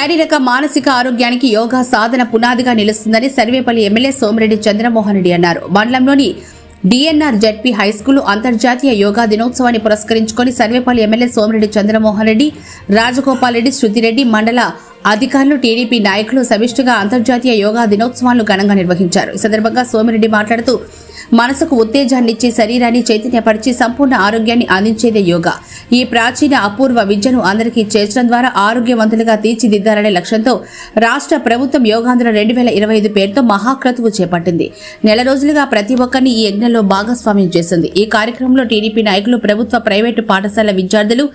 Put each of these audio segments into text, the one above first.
శారీరక మానసిక ఆరోగ్యానికి యోగా సాధన పునాదిగా నిలుస్తుందని సర్వేపల్లి ఎమ్మెల్యే సోమిరెడ్డి చంద్రమోహన్ రెడ్డి అన్నారు. మండలంలోని డిఎన్ఆర్ జడ్పీ హైస్కూల్ అంతర్జాతీయ యోగా దినోత్సవాన్ని పురస్కరించుకొని సర్వేపల్లి ఎమ్మెల్యే సోమిరెడ్డి చంద్రమోహన్ రెడ్డి రాజగోపాల్ రెడ్డి శృతిరెడ్డి మండల అధికారులు టీడీపీ నాయకులు సమిష్టిగా అంతర్జాతీయ యోగా దినోత్సవాలను ఘనంగా నిర్వహించారు. ఈ సందర్భంగా సోమిరెడ్డి మాట్లాడుతూ మనసుకు ఉత్తేజాన్నిచ్చి శరీరాన్ని చైతన్యపరిచి సంపూర్ణ ఆరోగ్యాన్ని అందించేదే యోగా. ఈ ప్రాచీన అపూర్వ విద్యను అందరికీ చేర్చడం ద్వారా ఆరోగ్యవంతులుగా తీర్చిదిద్దాలనే లక్ష్యంతో రాష్ట్ర ప్రభుత్వం యోగాంధ్ర రెండు వేల ఇరవై ఐదు పేరుతో మహాక్రతువు చేపట్టింది. నెల రోజులుగా ప్రతి ఒక్కరిని ఈ యజ్ఞంలో భాగస్వామ్యం చేసింది. ఈ కార్యక్రమంలో టీడీపీ నాయకులు ప్రభుత్వ ప్రైవేటు పాఠశాల విద్యార్థులు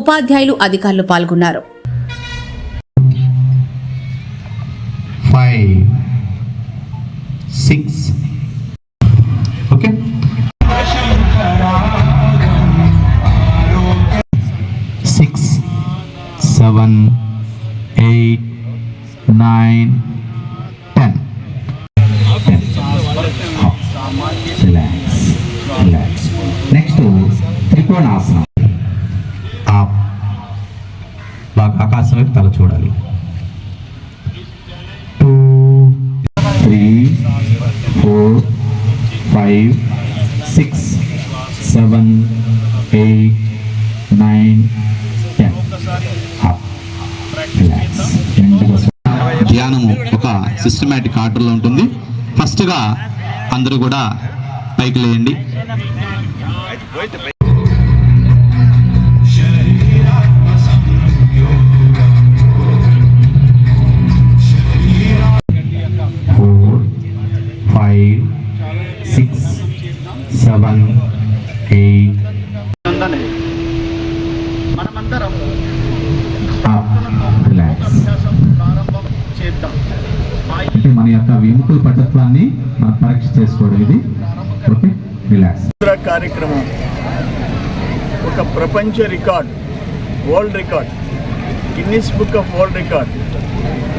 ఉపాధ్యాయులు అధికారులు పాల్గొన్నారు. Seven eight nine ten relax relax next త్రికోణాసనం ఆప్ బాగా ఆకాశం తల చూడాలి two three four five six seven eight systematic ఆర్డర్లో ఉంటుంది. ఫస్ట్గా అందరూ కూడా పైకి లేయండి. Four five six seven eight అంటే మన యొక్క వెముకల పటత్వాన్ని మనం పరీక్ష చేసుకోవడం ఇది. ఓకే రిలాక్స్ కార్యక్రమం. ఒక ప్రపంచ record world record Guinness book of world record.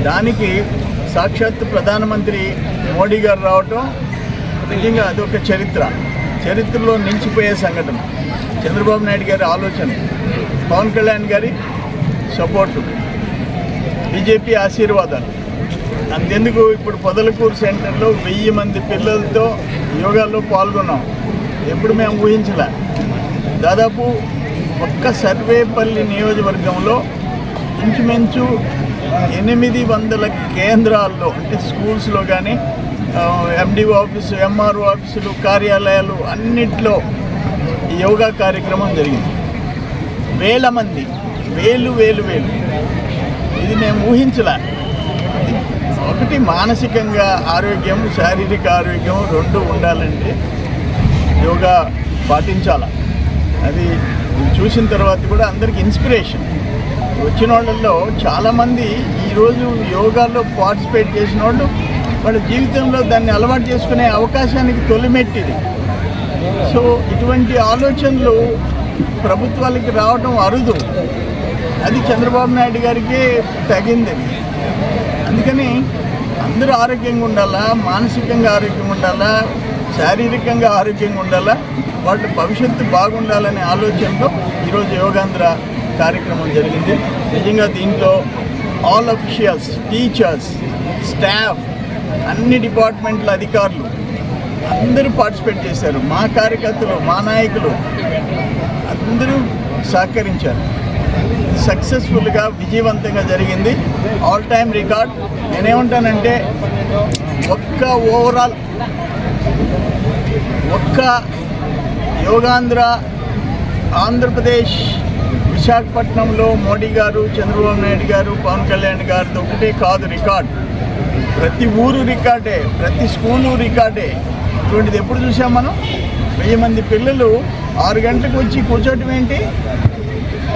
దానికి సాక్షాత్ ప్రధానమంత్రి మోడీ గారు రావటం నిజంగా అదొక చరిత్ర. చరిత్రలో నిలిచిపోయే సంఘటన. చంద్రబాబు నాయుడు గారి ఆలోచన పవన్ కళ్యాణ్ గారి సపోర్టు బీజేపీ ఆశీర్వాదాలు. అంతెందుకు ఇప్పుడు పొదలకూరు సెంటర్లో వెయ్యి మంది పిల్లలతో యోగాలో పాల్గొన్నాం. ఎప్పుడు మేము ఊహించలే. దాదాపు ఒక్క సర్వేపల్లి నియోజకవర్గంలో ఇంచుమించు ఎనిమిది వందల కేంద్రాల్లో అంటే స్కూల్స్లో కానీ ఎండిఓ ఆఫీసు ఎంఆర్ఓ ఆఫీసులు కార్యాలయాలు అన్నిట్లో యోగా కార్యక్రమం జరిగింది. వేల మంది వేలు వేలు వేలు. ఇది మేము ఊహించలే. ఒకటి మానసికంగా ఆరోగ్యం శారీరక ఆరోగ్యం రెండు ఉండాలంటే యోగా పాటించాల. అది చూసిన తర్వాత కూడా అందరికి ఇన్స్పిరేషన్. వచ్చిన వాళ్ళల్లో చాలామంది ఈరోజు యోగాలో పార్టిసిపేట్ చేసిన వాళ్ళు వాళ్ళ జీవితంలో దాన్ని అలవాటు చేసుకునే అవకాశానికి తొలిమెట్టిది. సో ఇటువంటి ఆలోచనలు ప్రభుత్వాలకి రావడం అరుదు. అది చంద్రబాబు నాయుడు గారికి తగింది. అందుకని అందరూ ఆరోగ్యంగా ఉండాలా? మానసికంగా ఆరోగ్యంగా ఉండాలా? శారీరకంగా ఆరోగ్యంగా ఉండాలా? వాళ్ళ భవిష్యత్తు బాగుండాలనే ఆలోచనతో ఈరోజు యోగాంధ్ర కార్యక్రమం జరిగింది. నిజంగా దీంట్లో ఆల్ అఫీషియల్స్ టీచర్స్ స్టాఫ్ అన్ని డిపార్ట్మెంట్ల అధికారులు అందరూ పార్టిసిపేట్ చేశారు. మా కార్యకర్తలు మా నాయకులు అందరూ సహకరించారు. సక్సెస్ఫుల్గా విజయవంతంగా జరిగింది. ఆల్ టైమ్ రికార్డ్ నేనేమంటానంటే ఒక్క ఓవరాల్ ఒక్క యోగాంధ్ర ఆంధ్రప్రదేశ్ విశాఖపట్నంలో మోడీ గారు చంద్రబాబు నాయుడు గారు పవన్ కళ్యాణ్ గారితో ఒకటే కాదు రికార్డ్ ప్రతి ఊరు రికార్డే ప్రతి స్కూలు రికార్డే. ఇటువంటిది ఎప్పుడు చూసాం మనం? వెయ్యి మంది పిల్లలు ఆరు గంటలకు వచ్చి కూర్చోటం ఏంటి?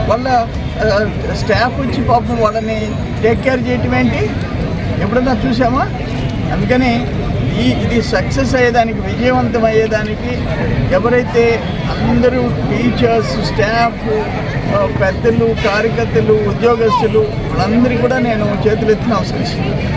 వాళ్ళ స్టాఫ్ వచ్చి పాపం వాళ్ళని టేక్ కేర్ చేయటం ఏంటి? ఎప్పుడన్నా చూసామా? అందుకని ఈ ఇది సక్సెస్ అయ్యేదానికి విజయవంతం అయ్యేదానికి ఎవరైతే అందరూ టీచర్స్ స్టాఫ్ పెద్దలు కార్యకర్తలు ఉద్యోగస్తులు వాళ్ళందరికీ కూడా నేను చేతులెత్తి నమస్కరిస్తున్నాను